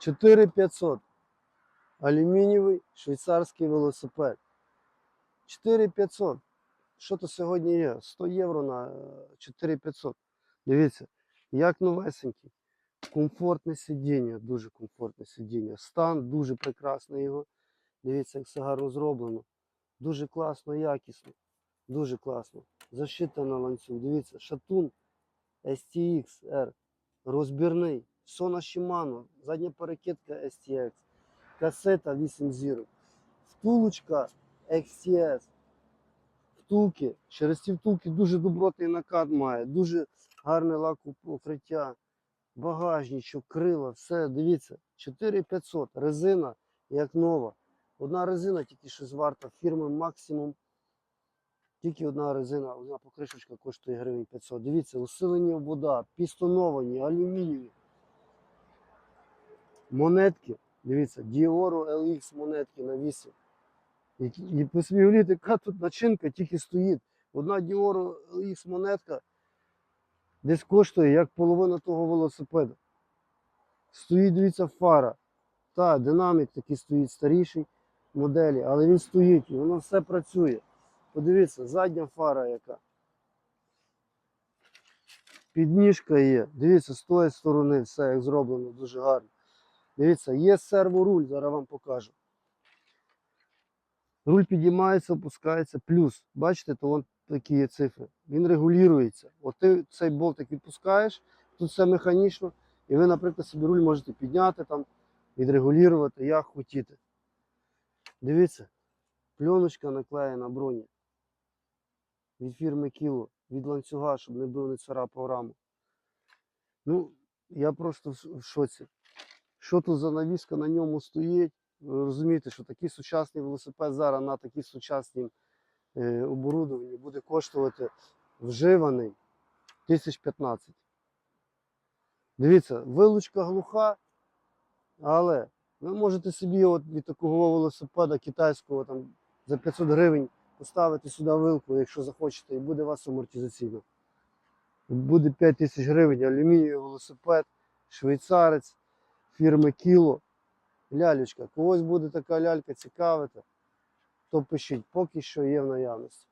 4500. Алюмінієвий швейцарський велосипед. 4500. Що то сьогодні є? 100 євро на е, 4500. Дивіться, як новесенький. Комфортне сидіння, дуже комфортне сидіння. Стан дуже прекрасний його. Дивіться, як все гарно зроблено. Дуже класно, якісно. Дуже класно. Защита на ланцюг. Дивіться, шатун STX R. Розбірний. На Shimano. Задня перекидка STX. Касета 8 зірок. Втулочка XTS. Втулки. Через ці втулки дуже добротний накат має. Дуже гарне лаку покриття. Багажничок, крила, все, дивіться. 4500. Резина як нова. Одна резина тільки що зварта фірми максимум. Тільки одна резина, одна покришечка коштує гривень 500. Дивіться, усилені обода, пістоновані, алюмінієві. Монетки. Дивіться, Діору LX монетки на 8. І, і посмігліти, яка тут начинка тільки стоїть. Одна Діору LX монетка десь коштує як половина того велосипеда. Стоїть, дивіться, фара. Та, динамік такий стоїть старіший моделі, але він стоїть і воно все працює. Подивіться, задня фара яка. Підніжка є. Дивіться, з тої сторони все як зроблено дуже гарно. Дивіться, є серворуль, зараз вам покажу. Руль підіймається, опускається, плюс. Бачите, то вон такі є цифри. Він регулюється. От ти цей болтик відпускаєш, тут все механічно, і ви, наприклад, собі руль можете підняти, там, відрегулювати, як хотіте. Дивіться, пленочка наклеєна броні. Від фірми Кіло, від ланцюга, щоб не бив не царапав раму. Ну, я просто в шоці. Що тут за навіска на ньому стоїть? Ви розумієте, що такий сучасний велосипед зараз на такій сучасній е, оборудованні буде коштувати вживаний 1015. Дивіться, вилучка глуха, але ви можете собі от від такого велосипеда китайського там, за 500 гривень поставити сюди вилку, якщо захочете, і буде вас амортизаційно. Буде 5 тисяч гривень, алюмінієвий велосипед, швейцарець, фірми Кіло. Лялечка. Когось буде така лялька цікавити, то пишіть, поки що є в наявності.